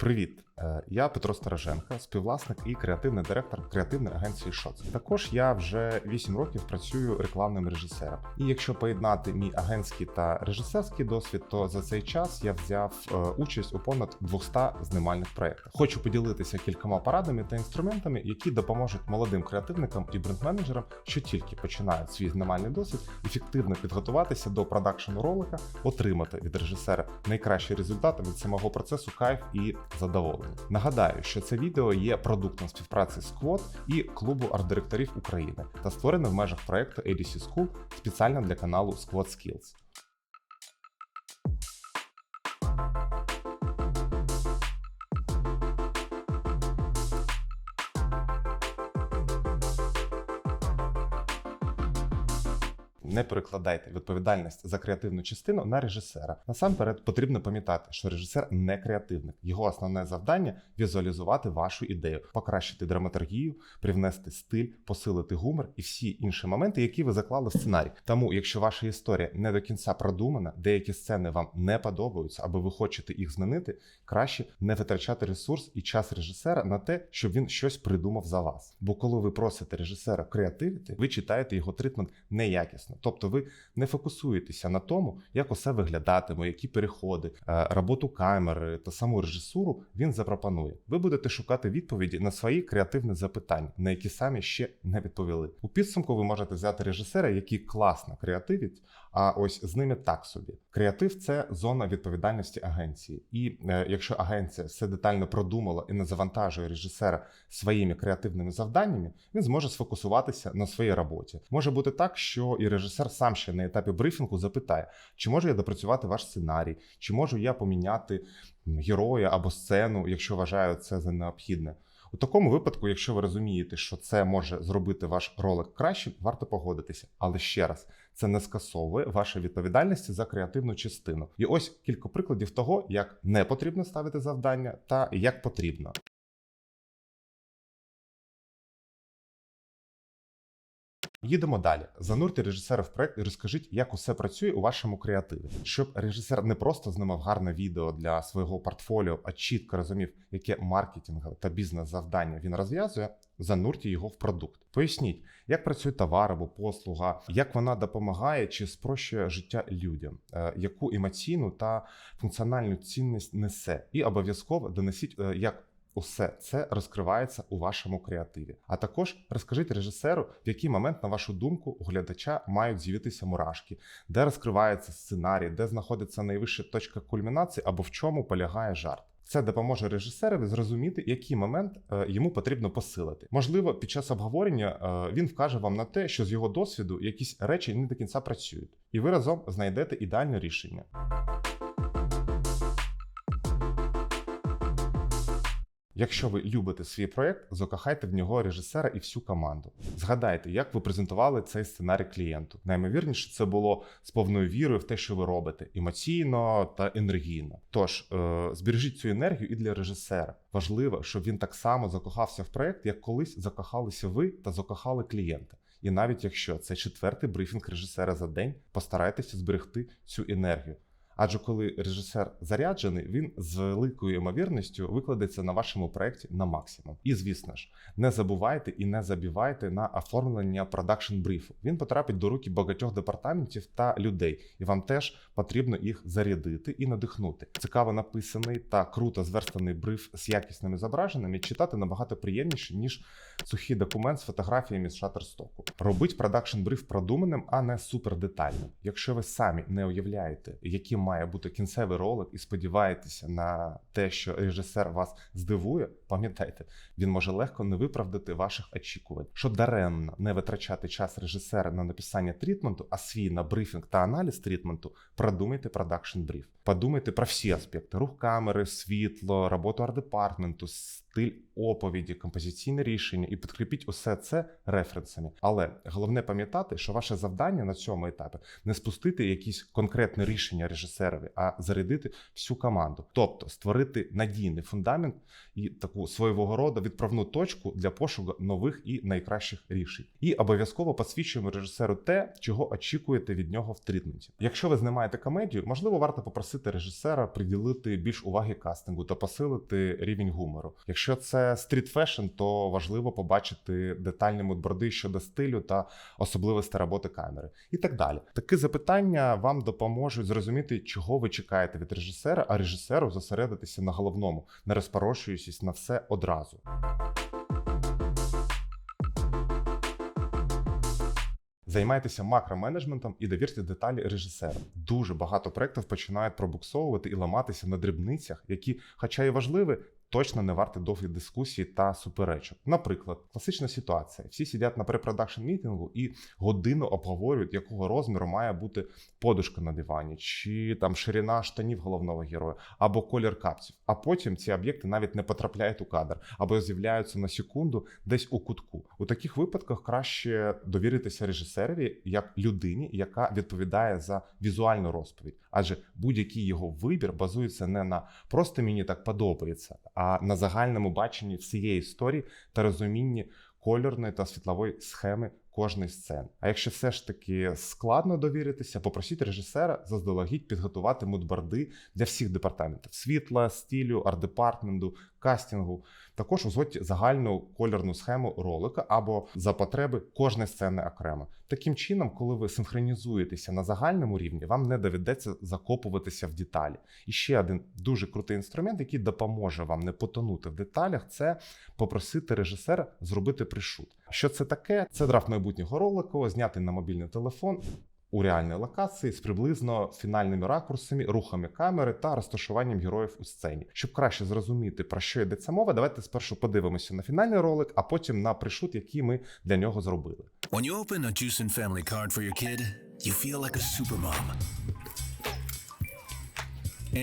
Привіт, Е, я Петро Стороженко, співвласник і креативний директор креативної агенції ШОЦ. Також я вже 8 років працюю рекламним режисером. І якщо поєднати мій агентський та режисерський досвід, то за цей час я взяв е, участь у понад 200 знімальних проєктах. Хочу поділитися кількома порадами та інструментами, які допоможуть молодим креативникам і бренд-менеджерам, що тільки починають свій знімальний досвід, ефективно підготуватися до продакшену ролика, отримати від режисера найкращі результати від самого процесу кайф і задоволення. Нагадаю, що це відео є продуктом співпраці Squad і клубу арт-директорів України та створене в межах проекту ADC School спеціально для каналу Squad Skills. Не перекладайте відповідальність за креативну частину на режисера. Насамперед потрібно пам'ятати, що режисер не креативник. Його основне завдання візуалізувати вашу ідею, покращити драматургію, привнести стиль, посилити гумор і всі інші моменти, які ви заклали в сценарій. Тому, якщо ваша історія не до кінця продумана, деякі сцени вам не подобаються, або ви хочете їх змінити, краще не витрачати ресурс і час режисера на те, щоб він щось придумав за вас. Бо коли ви просите режисера креативити, ви читаєте його тритмент неякісно. Тобто ви не фокусуєтеся на тому, як усе виглядатиме, які переходи, е, роботу камери та саму режисуру він запропонує. Ви будете шукати відповіді на свої креативні запитання, на які самі ще не відповіли. У підсумку ви можете взяти режисера, який класно креативить, а ось з ними так собі. Креатив це зона відповідальності агенції. І е, якщо агенція все детально продумала і не завантажує режисера своїми креативними завданнями, він зможе сфокусуватися на своїй роботі. Може бути так, що і режисер сам ще на етапі брифінгу запитає, чи можу я допрацювати ваш сценарій, чи можу я поміняти героя або сцену, якщо вважаю це за необхідне. У такому випадку, якщо ви розумієте, що це може зробити ваш ролик кращим, варто погодитися. Але ще раз, це не скасовує вашої відповідальності за креативну частину. І ось кілька прикладів того, як не потрібно ставити завдання та як потрібно. Їдемо далі. Занурте режисера в проект і розкажіть, як усе працює у вашому креативі, щоб режисер не просто знімав гарне відео для свого портфоліо, а чітко розумів, яке маркетингове та бізнес-завдання він розв'язує. Занурте його в продукт. Поясніть, як працює товар або послуга, як вона допомагає чи спрощує життя людям, е, яку емоційну та функціональну цінність несе, і обов'язково донесіть, е, як Усе це розкривається у вашому креативі. А також розкажіть режисеру, в який момент, на вашу думку, у глядача мають з'явитися мурашки, де розкривається сценарій, де знаходиться найвища точка кульмінації або в чому полягає жарт. Це допоможе режисерові зрозуміти, який момент е, йому потрібно посилити. Можливо, під час обговорення е, він вкаже вам на те, що з його досвіду якісь речі не до кінця працюють, і ви разом знайдете ідеальне рішення. Якщо ви любите свій проєкт, закохайте в нього режисера і всю команду. Згадайте, як ви презентували цей сценарій клієнту. Наймовірніше, це було з повною вірою в те, що ви робите, емоційно та енергійно. Тож е, збережіть цю енергію і для режисера. Важливо, щоб він так само закохався в проєкт, як колись закохалися ви та закохали клієнта. І навіть якщо це четвертий брифінг режисера за день, постарайтеся зберегти цю енергію. Адже коли режисер заряджений, він з великою ймовірністю викладеться на вашому проєкті на максимум. І звісно ж, не забувайте і не забівайте на оформлення продакшн брифу. Він потрапить до руки багатьох департаментів та людей, і вам теж потрібно їх зарядити і надихнути. Цікаво написаний та круто зверстаний бриф з якісними зображеннями читати набагато приємніше, ніж сухий документ з фотографіями з шатерстоку. Робить продакшн бриф продуманим, а не супердетальним. Якщо ви самі не уявляєте, яким має бути кінцевий ролик, і сподіваєтеся на те, що режисер вас здивує, пам'ятайте, він може легко не виправдати ваших очікувань. Щоб даремно не витрачати час режисера на написання трітменту, а свій на брифінг та аналіз трітменту, продумайте продакшн бриф. Подумайте про всі аспекти: рух камери, світло, роботу арт-департменту, стиль оповіді, композиційне рішення і підкріпіть усе це референсами. Але головне пам'ятати, що ваше завдання на цьому етапі не спустити якісь конкретне рішення режисерові, а зарядити всю команду, тобто створити надійний фундамент і таку свого роду відправну точку для пошуку нових і найкращих рішень. І обов'язково посвідчуємо режисеру те, чого очікуєте від нього в трітменті. Якщо ви знімаєте комедію, можливо, варто попросити режисера приділити більш уваги кастингу та посилити рівень гумору. Якщо це стріт фешн, то важливо побачити детальні мудборди щодо стилю та особливості роботи камери, і так далі. Такі запитання вам допоможуть зрозуміти, чого ви чекаєте від режисера, а режисеру зосередитися на головному, не розпорошуючись на все одразу. Займайтеся макроменеджментом і довірте деталі режисера. Дуже багато проєктів починають пробуксовувати і ламатися на дрібницях, які, хоча і важливі, точно не варті довгих дискусій та суперечок. Наприклад, класична ситуація: всі сидять на препродакшн мітингу і годину обговорюють, якого розміру має бути подушка на дивані, чи там ширина штанів головного героя, або колір капців. А потім ці об'єкти навіть не потрапляють у кадр, або з'являються на секунду десь у кутку. У таких випадках краще довіритися режисерові як людині, яка відповідає за візуальну розповідь, адже будь-який його вибір базується не на просто мені так подобається, а на загальному баченні всієї історії та розумінні кольорної та світлової схеми кожної сцени. А якщо все ж таки складно довіритися, попросіть режисера заздалегідь підготувати мудборди для всіх департаментів: світла, стилю, арт-департменту, кастингу. Також узгодьте загальну кольорну схему ролика або за потреби кожної сцени окремо. Таким чином, коли ви синхронізуєтеся на загальному рівні, вам не доведеться закопуватися в деталі. І ще один дуже крутий інструмент, який допоможе вам не потонути в деталях, це попросити режисера зробити пришут. Що це таке? Це драфт майбутнього ролику, знятий на мобільний телефон. У реальній локації з приблизно фінальними ракурсами, рухами камери та розташуванням героїв у сцені. Щоб краще зрозуміти про що йдеться мова, давайте спершу подивимося на фінальний ролик, а потім на пришут, який ми для нього зробили. When you open a Juicin family card for your kid, you feel like a supermom.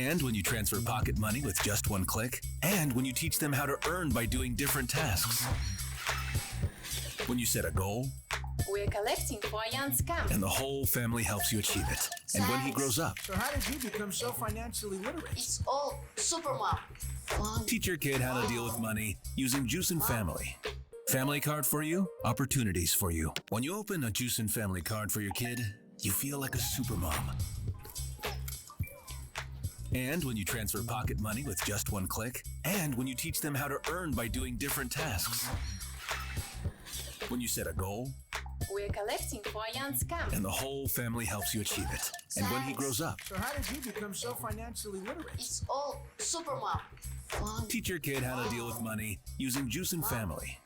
And when you transfer pocket money with just one click, and when you teach them how to earn by doing different tasks. When you set a goal, We're collecting for a young scam. and the whole family helps you achieve it. And when he grows up, So how did you become so financially literate? It's all Supermom. Fun. teach your kid how to deal with money using Juicin Family. Family card for you, opportunities for you. When you open a Juicin family card for your kid, you feel like a supermom. And when you transfer pocket money with just one click, and when you teach them how to earn by doing different tasks. When you set a goal, We're collecting for a young scam. and the whole family helps you achieve it. And when he grows up, So how did you become so financially literate? It's all Supermom. Fun. teach your kid how to deal with money using Juice and Family.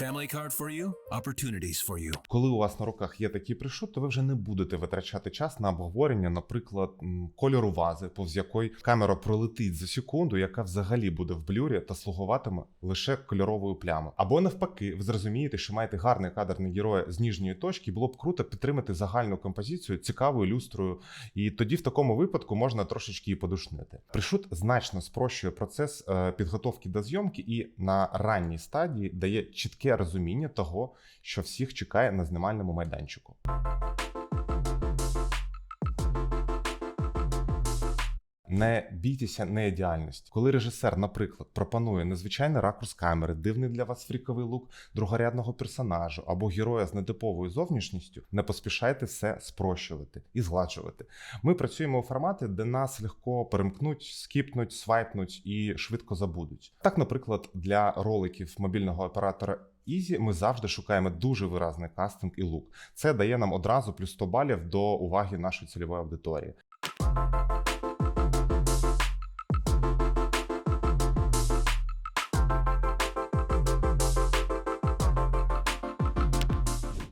Family card for you, opportunities for you. Коли у вас на руках є такий пришут, то ви вже не будете витрачати час на обговорення, наприклад, кольору вази, повз якої камера пролетить за секунду, яка взагалі буде в блюрі та слугуватиме лише кольоровою плямою. Або навпаки, ви зрозумієте, що маєте гарний кадерний герой з ніжньої точки, було б круто підтримати загальну композицію цікавою люстрою, і тоді в такому випадку можна трошечки і подушнити. Пришут значно спрощує процес е, підготовки до зйомки і на ранній стадії дає чітке розуміння того, що всіх чекає на знімальному майданчику. Не бійтеся неідеальності. Коли режисер, наприклад, пропонує незвичайний ракурс камери, дивний для вас фріковий лук другорядного персонажу або героя з нетиповою зовнішністю, не поспішайте все спрощувати і згладжувати. Ми працюємо у форматі, де нас легко перемкнуть, скіпнуть, свайпнуть і швидко забудуть. Так, наприклад, для роликів мобільного оператора. Ізі ми завжди шукаємо дуже виразний кастинг і лук. Це дає нам одразу плюс 100 балів до уваги нашої цільової аудиторії.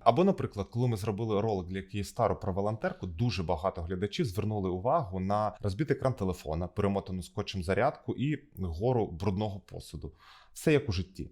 Або, наприклад, коли ми зробили ролик для Київстару про волонтерку, дуже багато глядачів звернули увагу на розбитий екран телефона, перемотану скотчем зарядку і гору брудного посуду. Все як у житті.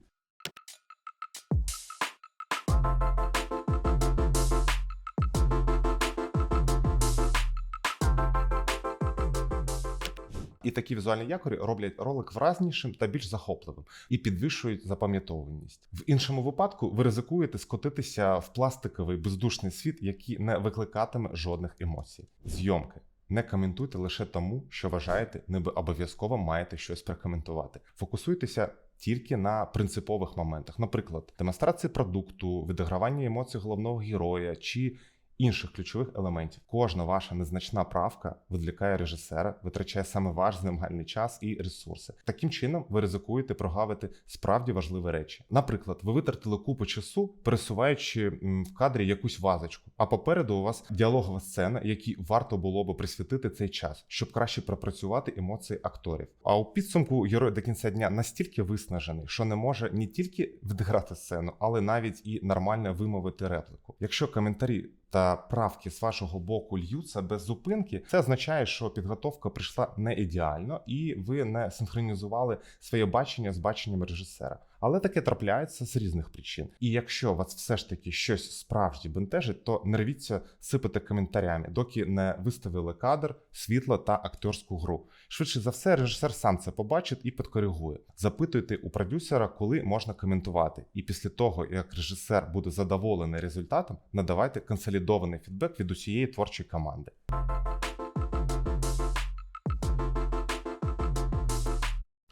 І такі візуальні якорі роблять ролик вразнішим та більш захопливим і підвищують запам'ятовуваність. В іншому випадку ви ризикуєте скотитися в пластиковий бездушний світ, який не викликатиме жодних емоцій. Зйомки. Не коментуйте лише тому, що вважаєте, ніби обов'язково маєте щось прокоментувати. Фокусуйтеся тільки на принципових моментах, наприклад, демонстрації продукту, відігравання емоцій головного героя чи інших ключових елементів. Кожна ваша незначна правка відвлікає режисера, витрачає саме ваш знімальний час і ресурси. Таким чином, ви ризикуєте прогавити справді важливі речі. Наприклад, ви витратили купу часу, пересуваючи в кадрі якусь вазочку, а попереду у вас діалогова сцена, якій варто було би присвятити цей час, щоб краще пропрацювати емоції акторів. А у підсумку герой до кінця дня настільки виснажений, що не може не тільки відіграти сцену, але навіть і нормально вимовити репліку. Якщо коментарі та правки з вашого боку льються без зупинки, це означає, що підготовка прийшла не ідеально, і ви не синхронізували своє бачення з баченням режисера. Але таке трапляється з різних причин. І якщо вас все ж таки щось справді бентежить, то не рвіться сипати коментарями, доки не виставили кадр, світло та акторську гру. Швидше за все, режисер сам це побачить і підкоригує. Запитуйте у продюсера, коли можна коментувати. І після того, як режисер буде задоволений результатом, надавайте консолідований фідбек від усієї творчої команди.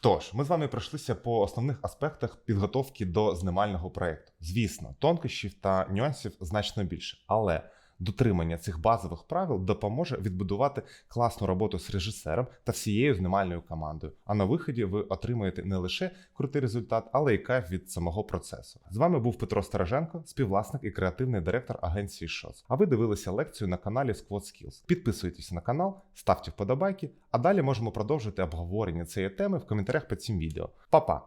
Тож, ми з вами пройшлися по основних аспектах підготовки до знімального проєкту. Звісно, тонкощів та нюансів значно більше, але дотримання цих базових правил допоможе відбудувати класну роботу з режисером та всією знімальною командою. А на виході ви отримаєте не лише крутий результат, але й кайф від самого процесу. З вами був Петро Стороженко, співвласник і креативний директор агенції ШОС. А ви дивилися лекцію на каналі Squad Skills. Підписуйтесь на канал, ставте вподобайки, а далі можемо продовжити обговорення цієї теми в коментарях під цим відео. Па-па!